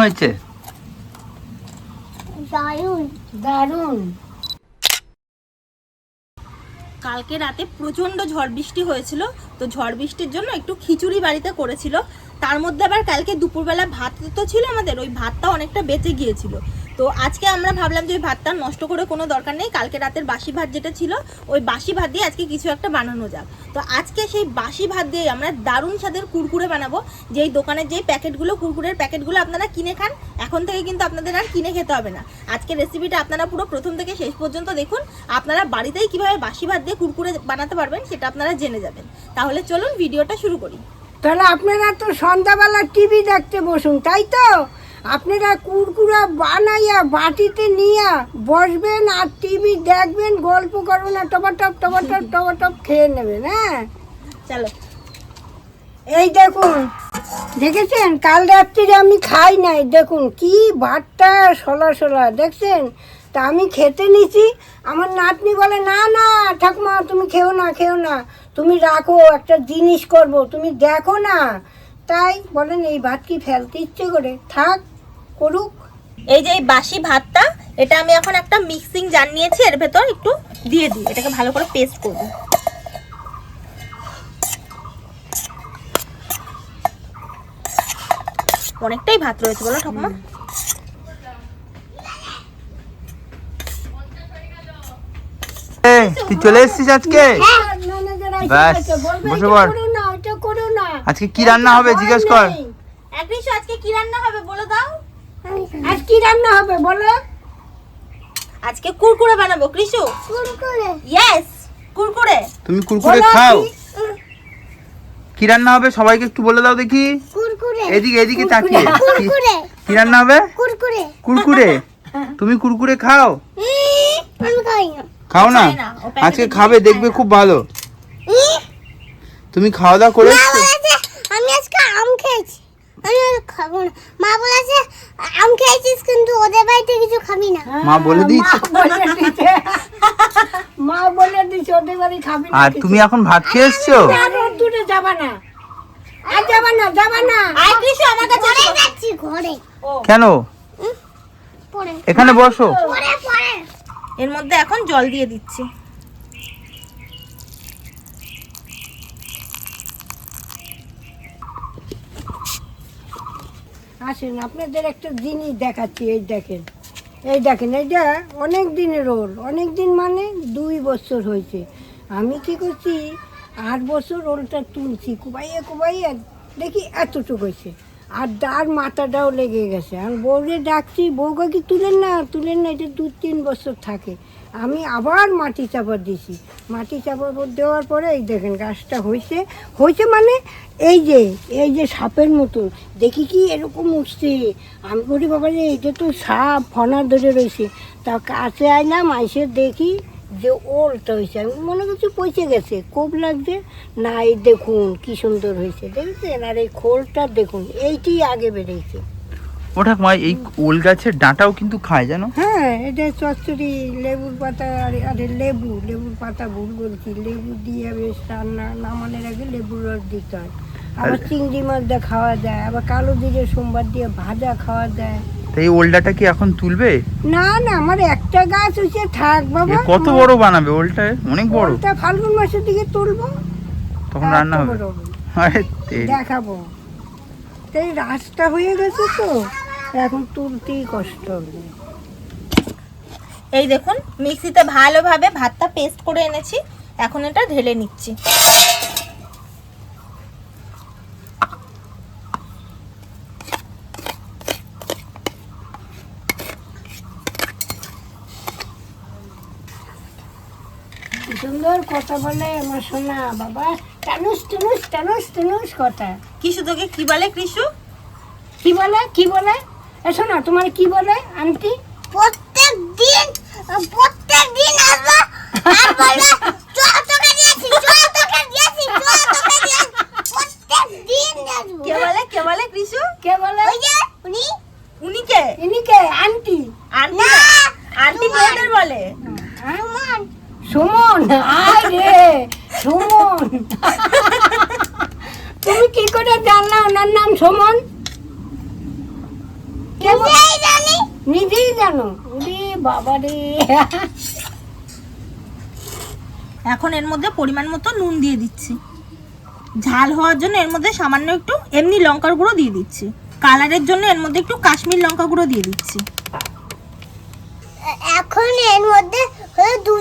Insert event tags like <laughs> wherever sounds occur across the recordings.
কেমন হয়েছে? দারুণ। দারুণ। কালকে রাতে প্রচণ্ড ঝড় বৃষ্টি হয়েছিল তো ঝড় বৃষ্টির জন্য একটু খিচুড়ি বাড়িতে করেছিল। তার মধ্যে আবার কালকে দুপুরবেলা ভাত তো ছিল আমাদের ওই ভাতটা অনেকটা বেঁচে গিয়েছিল। তো আজকে আমরা ভাবলাম যে ওই ভাতটা নষ্ট করে কোনো দরকার নেই। কালকে রাতের বাসি ভাত যেটা ছিল, ওই বাসি ভাত দিয়ে আজকে কিছু একটা বানানো যাক। তো আজকে সেই বাসি ভাত দিয়ে আমরা দারুণ স্বাদের কুরকুরে বানাবো। যেই দোকানের যেই প্যাকেটগুলো, কুরকুরের প্যাকেটগুলো আপনারা কিনে খান, এখন থেকে কিন্তু আপনাদের আর কিনে খেতে হবে না। আজকে রেসিপিটা আপনারা পুরো প্রথম থেকে শেষ পর্যন্ত দেখুন। আপনারা বাড়িতেই কীভাবে বাসি ভাত দিয়ে কুরকুরে বানাতে পারবেন, সেটা আপনারা জেনে যাবেন। তাহলে চলুন, ভিডিওটা শুরু করি। তাহলে আপনারা তো সন্ধ্যাবেলা টিভি দেখতে বসুন, তাই তো? আপনারা কুরকুরা বানাইয়া বাটিতে নিয়ে বসবেন আর টিভি দেখবেন, গল্প করবেন আর টপাটপ টপাটপ টপাটপ খেয়ে নেবেন হ্যাঁ? চলো। এই দেখুন, দেখেছেন? কাল রাত্রিরে আমি খাই নাই। দেখুন, কি ভাতটা সলা সলা, দেখছেন? তা আমি খেতে নিছি। আমার নাতনি বলে, না না, ঠাকুমা, তুমি খেও না খেও না। তুমি রাখো, একটা জিনিস করব, তুমি দেখো না। তাই বলেন, এই ভাত কি ফেলতে ইচ্ছে করে? থাক করুক। এই যে এই বাসি ভাতটা এটা আমি এখন একটা মিক্সিং জার নিয়েছি এর ভেতর একটু দিয়ে দিই। এটাকে ভালো করে পেস্ট করব। অনেকটাই ভাত রয়েছে বলো ঠাকুমা। তুই চলে এসেছিস আজকে? আজকে কি রান্না হবে জিজ্ঞেস কর। একদিন আজকে কি রান্না হবে? আজ কি রান্না হবে বলো? আজকে কুরকুরে বানাবো কৃষু। কুরকুরে? ইয়েস কুরকুরে। তুমি কুরকুরে খাও। কি? রান্না হবে সবাইকে একটু বলে দাও দেখি। কুরকুরে। এদিকে এদিকে তাকিয়ে। কুরকুরে। কি রান্না হবে? কুরকুরে। কুরকুরে। তুমি কুরকুরে খাও। খাও না? আজকে খাবে দেখবে খুব ভালো। তুমি খাওয়া দাওয়া করে মা এসছো? বলেছে আমি আজকে আম খেয়েছি। আমি আর খাব না। মা বলেছে আম খেয়েছিস কিন্তু ওদের বাড়িতে কিছু খাবি না। মা বলে দিয়েছে। মা বলে দিছে মা বলে দিছে ওদের বাড়ি খাবি না আর তুমি এখন ভাত খেয়ে এসছো? আর দূরে যাবা না। আর যাবা না যাবা না। আয় কৃষু আমার কাছে ঘরে যাচ্ছি ঘরে। কেন? এখানে বসো। এর মধ্যে এখন জল দিয়ে দিচ্ছি। আসেন, আপনাদের একটা জিনিস দেখাচ্ছি, এই দেখেন। এই দেখেন এইটা অনেক দিনের ওর, অনেক দিন মানে দুই বছর হয়েছে। আমি কি করছি, আট বছর ওলটা তুলছি, কুবাইয়ে কুবাইয়ে দেখি এতটুকু হয়েছে। আর তার মাথাটাও লেগে গেছে। আর বউরে ডাকছি, বউকে কি তুলেন না? তুলেন না, এটা দু তিন বছর থাকে। আমি আবার মাটি চাপা দিছি মাটি চাপা দেওয়ার পরে এই দেখেন গাছটা হয়েছে। হয়েছে মানে এই যে এই যে সাপের মতন। দেখি কি এরকম উঠছে। আমি বলি বাবা রে এটা তো সাপ, ফনা ধরে রয়েছে। তা কাছে আইলাম আইসে দেখি যে ওলটা হয়েছে আমি মনে করছি পচে গেছে খুব লাগছে। না এই দেখুন কি সুন্দর হয়েছে দেখেছেন? আর এই খোলটা দেখুন এইটি আগে বেরিয়েছে। ওটা মা এই ওল গাছের ডাঁটাও কিন্তু খায় জানো? হ্যাঁ এটা চচ্চড়ি লেবুর পাতা আর আরে লেবু লেবুর পাতা ভুল বলছি। লেবু দিয়ে বেশ রান্না নামানোর আগে লেবুর রস দিতে হয়। আবার চিংড়ি মাছ দিয়ে খাওয়া যায় আবার কালো জিরে সোমবার দিয়ে ভাজা খাওয়া যায়। এই ওলডাটা কি এখন তুলবে? না না আমার একটা গাছ হচ্ছে থাক বাবা। কত বড় বানাবে ওলটা? অনেক বড়। ওটা ফাল্গুন মাসের দিকে তুলবো। তখন রান্না হবে। আরে দেখাবো। এই রাস্তা হয়ে গেছে তো এখন তুলতেই কষ্ট হবে। এই দেখুন মিক্সিতে ভালোভাবে ভাতটা পেস্ট করে এনেছি। এখন এটা ঢেলে নিচ্ছি কি সুন্দর কথা বলে আমার সোনা বাবা টানুস টুনুস টানুস টুনুস কথা। কৃষু তোকে কি বলে কৃষু? কি বলে কি বলে? এ শোনা তোমার কি বলে আন্টি? প্রত্যেক দিন প্রত্যেক দিন আসব আর বলবে চল তোকে দিয়েছি চল তোকে দিয়েছি চল তোকে দিয়েছি প্রত্যেক দিন আসব। কে বলে কে বলে কৃষু? কে বলে? ওই যে উনি? উনি কে? ইনি কে? আন্টি। আন্টি না, আন্টি। মেয়েদের বলে। সুমন সুমন আয় রে সুমন। তুমি কি করে জানলা ওনার নাম সুমন? নিজেই জানো? ওরে বাবা রে। এখন এর মধ্যে পরিমাণ মতো নুন দিয়ে দিচ্ছি। ঝাল হওয়ার জন্য এর মধ্যে সামান্য একটু এমনি লঙ্কার গুঁড়ো দিয়ে দিচ্ছি। কালারের জন্য এর মধ্যে একটু কাশ্মীর লঙ্কা গুঁড়ো দিয়ে দিচ্ছি।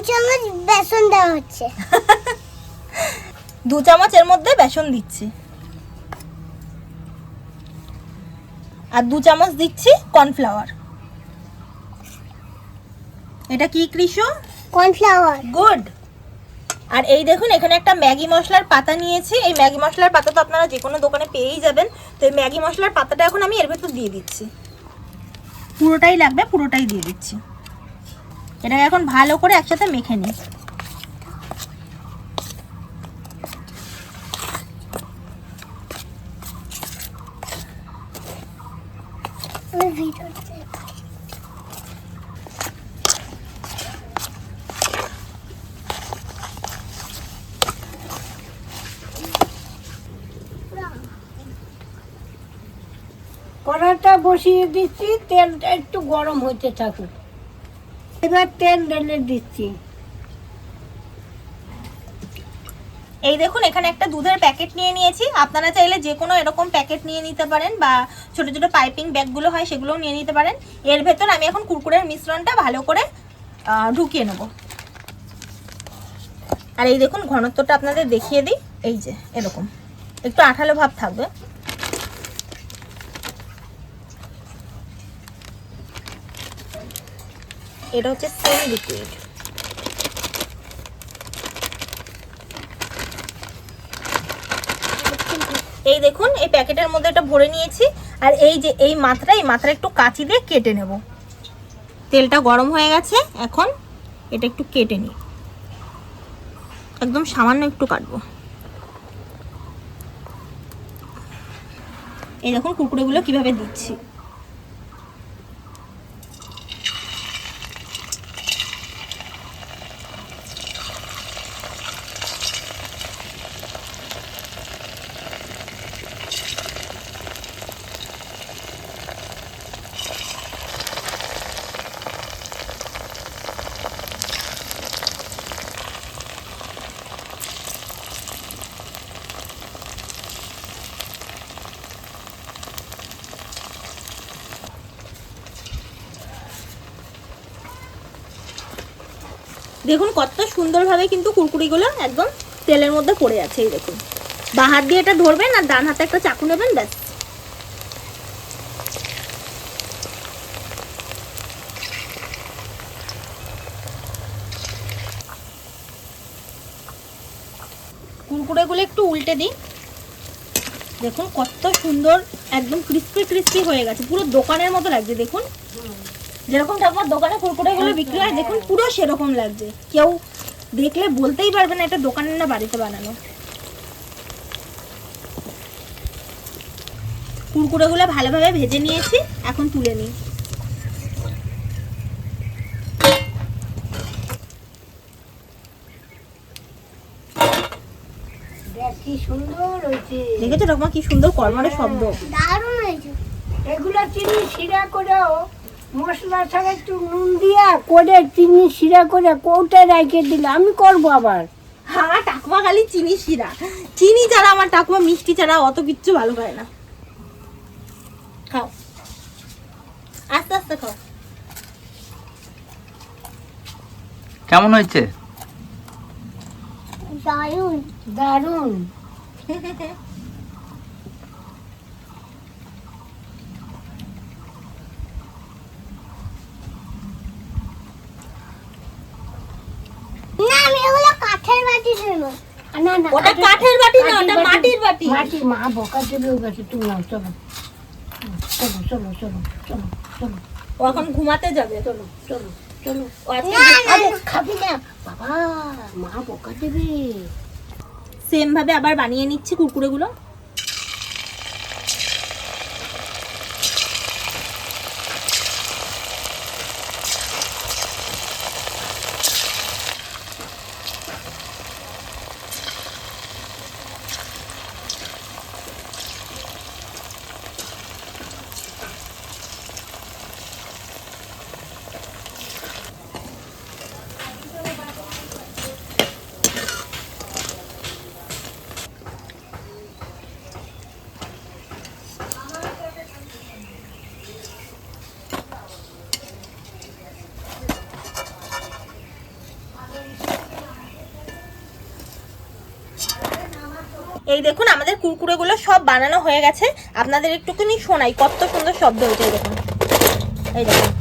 চামচ বেসন দেওয়া হচ্ছে। <laughs> দু চামচ এর মধ্যে বেসন দিচ্ছি। আর দু চামচ দিচ্ছি কর্নফ্লাওয়ার। এটা কি কৃষ্ণ কর্নফ্লাওয়ার। গুড। আর এই দেখুন এখানে একটা ম্যাগি মশলার পাতা নিয়েছি। এই ম্যাগি মশলার পাতা তো আপনারা যে কোনো দোকানে পেয়েই যাবেন। তো এই ম্যাগি মশলার পাতাটা এখন আমি এর ভেতর দিয়ে দিচ্ছি। পুরোটাই লাগবে পুরোটাই দিয়ে দিচ্ছি। এটাকে এখন ভালো করে একসাথে মেখে নিই। কড়াটা বসিয়ে দিচ্ছি, তেলটা একটু গরম হতে থাকুক। এবার তেল ঢেলে দিচ্ছি। এই দেখুন, এখানে একটা দুধের প্যাকেট নিয়ে নিয়েছি। আপনারা চাইলে যে কোনো এরকম প্যাকেট নিয়ে নিতে পারেন বা ছোট ছোট পাইপিং ব্যাগগুলো হয় সেগুলোও নিয়ে নিতে পারেন। এর ভেতর আমি এখন কুরকুরের মিশ্রণটা ভালো করে ঢুকিয়ে নেব। আর এই দেখুন, ঘনত্বটা আপনাদের দেখিয়ে দিই। এই যে, এরকম। একটু আঠালো ভাব থাকবে। এটা হচ্ছে সেমি লিকুইড এই দেখুন, এই প্যাকেটের মধ্যে এটা ভরে নিয়েছি, আর এই যে এই মাত্রা এই মাত্রা একটু কাঁচি দিয়ে কেটে নেব। তেলটা গরম হয়ে গেছে, এখন এটা একটু কেটে নিই। একদম সামান্য একটু কাটবো। এই দেখুন কুকুরেগুলো কীভাবে দিচ্ছি। দেখুন কত সুন্দরভাবে কিন্তু কুরকুরিগুলো একদম তেলের মধ্যে পড়ে আছে, এই দেখুন। বা হাত দিয়ে এটা ধরবেন আর ডান হাতে একটা চাকু নেবেন, ব্যাস। কুরকুরেগুলো একটু উল্টে দিই। দেখুন কত সুন্দর, একদম ক্রিস্পি ক্রিস্পি হয়ে গেছে। পুরো দোকানের মতো লাগছে, দেখুন। যেরকম ঠাকুমার দোকানে কুরকুরেগুলো বিক্রি হয় দেখুন পুরো সেরকম লাগছে। কেউ দেখলে বলতেই পারবে না এটা দোকানের না বাড়িতে বানানো। কুরকুরেগুলো ভালোভাবে ভেজে নিয়েছি এখন তুলে নিই। কি সুন্দর হয়েছে। দেখেছ ঠাকুমা কি সুন্দর কর্মরের শব্দ। দারুণ হয়েছে। এগুলো চিনি শিরা করেও মশলা ছাড়া একটু নুন দিয়া করে চিনি শিরা করে কৌটা রেখে দিলে আমি করব আবার। আমার ঠাকুমা খালি চিনি শিরা। চিনি ছাড়া আমার ঠাকুমা মিষ্টি ছাড়া অত কিচ্ছু ভালো খায় না। খাও। আস্তে আস্তে খাও। কেমন হয়েছে? দারুণ। দারুণ <laughs> না আমি এগুলো কাঠের বাটি নেব না না ওটা কাঠের বাটি না ওটা মাটির বাটি। মাটির মা বকা দেবে ও গাছে তুমি নাও চলো। চলো চলো চলো চলো চলো। ও এখন ঘুমাতে যাবে। চলো চলো চলো। না, না, খাবি না। বাবা মা বকা দেবে। সেম ভাবে আবার বানিয়ে নিচ্ছি কুরকুরেগুলো? এই দেখুন, আমাদের কুরকুরেগুলো সব বানানো হয়ে গেছে। আপনাদের একটুখানি শোনাই, কত সুন্দর শব্দ হয়েছে এই দেখুন। এই দেখুন।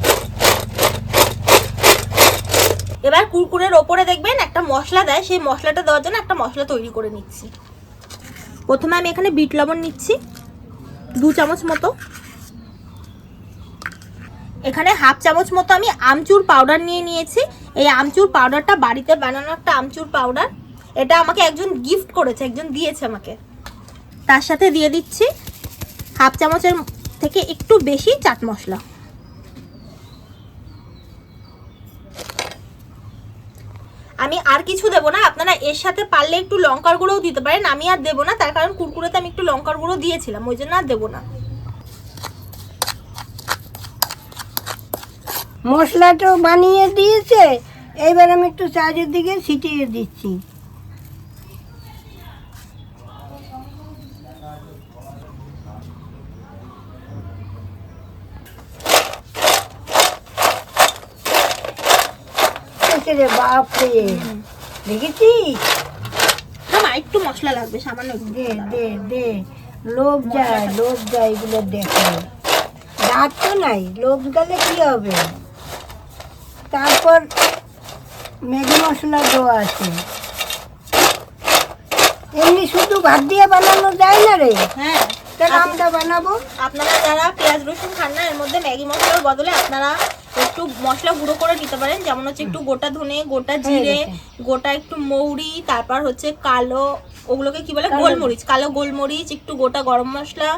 এবার কুরকুরের ওপরে দেখবেন একটা মশলা দেয়, সেই মশলাটা দেওয়ার জন্য একটা মশলা তৈরি করে নিচ্ছি। প্রথমে আমি এখানে বিট লবণ নিচ্ছি, দু চামচ মতো। এখানে হাফ চামচ মতো আমি আমচুর পাউডার নিয়ে নিয়েছি। এই আমচুর পাউডারটা বাড়িতে বানানো একটা আমচুর পাউডার। এটা আমাকে একজন গিফট করেছে, একজন দিয়েছে আমাকে। তার সাথে দিয়ে দিচ্ছি হাফ চামচের থেকে একটু বেশি চাট মশলা। আমি আর কিছু দেবো না, আপনারা এর সাথে পারলে একটু লঙ্কার গুঁড়োও দিতে পারেন, আমি আর দেবো না, তার কারণ কুরকুরেতে আমি একটু লঙ্কার গুঁড়ো দিয়েছিলাম, ওই জন্য আর দেবো না। মশলাটাও বানিয়ে দিয়েছে, এইবার আমি একটু চারিদিকে ছিটিয়ে দিচ্ছি। এসে রে বাপরে। দেখেছিস? একটু মশলা লাগবে সামান্য দে দে দে। লোভ যায় লোভ যায় এগুলো দেখে। দাঁত তো নাই লোভ গেলে কি হবে? তারপর ম্যাগি মশলা দেওয়া আছে। এমনি শুধু ভাত দিয়ে বানানো যায় না রে? হ্যাঁ। তাহলে আমরা বানাবো? আপনারা যারা পেঁয়াজ রসুন খান না এর মধ্যে ম্যাগি মশলার বদলে আপনারা একটু মশলা গুঁড়ো করে নিতে পারেন। যেমন হচ্ছে একটু গোটা ধনে গোটা জিরে গোটা। একটু মৌরি তারপর হচ্ছে কালো ওগুলোকে কি বলে? গোলমরিচ। কালো গোলমরিচ একটু গোটা গরম মশলা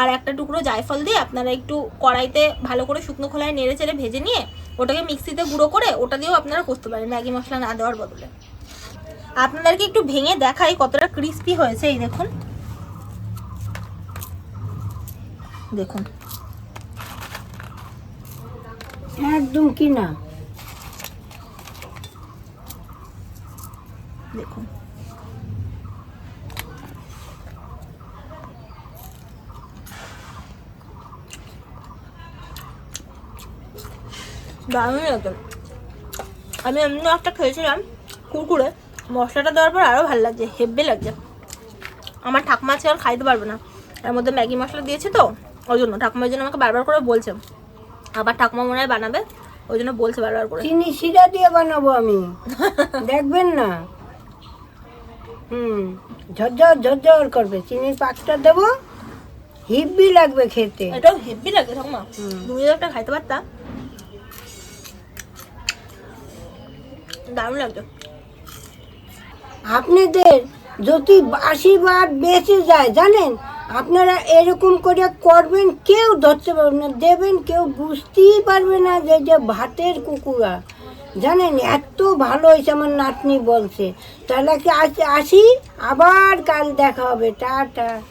আর একটা টুকরো জায়ফল দিয়ে আপনারা একটু কড়াইতে ভালো করে শুকনো খোলায় নেড়ে চেড়ে ভেজে নিয়ে ওটাকে মিক্সিতে গুঁড়ো করে ওটা দিয়েও আপনারা করতে পারেন ম্যাগি মশলা না দেওয়ার বদলে। আপনাদেরকে একটু ভেঙে দেখাই কতটা ক্রিস্পি হয়েছে এই দেখুন। দেখুন। একদম কি না? দেখুন। আমি এমনি একটা খেয়েছিলাম, কুরকুরে। মশলাটা দেওয়ার পর আরও ভালো লাগছে, হেব্বে লাগছে। আমার ঠাকুমা আছে আর খাইতে পারবে না। এর মধ্যে ম্যাগি মশলা দিয়েছে তো, ওই জন্য। ঠাকুমার জন্য আমাকে বারবার করে বলছে। আবার ঠাকুমা মনে হয় বানাবে ওই জন্য বলছে বারবার করে। চিনি শিরা দিয়ে বানাবো আমি। <laughs> দেখবেন না? হুম ঝরঝর ঝরঝর করবে। চিনির পাকটা দেবো হিব্বি লাগবে খেতে। এটাও হেভি লাগে ঠাকুমা। তুমি যদি একটা খাইতে পারতা। দারুণ লাগতো। আপনাদের যদি আশীর্বাদ বেঁচে যায় জানেন? আপনারা এরকম করে করবেন, কেউ ধরতে পারবে না, দেবেন কেউ, বুঝতেই পারবে না যে যে ভাতের কুকুরা। জানেন, এত ভালো হয়েছে আমার নাতনি বলছে। তাহলে কি আজ আসি? আবার কাল দেখা হবে। টাটা।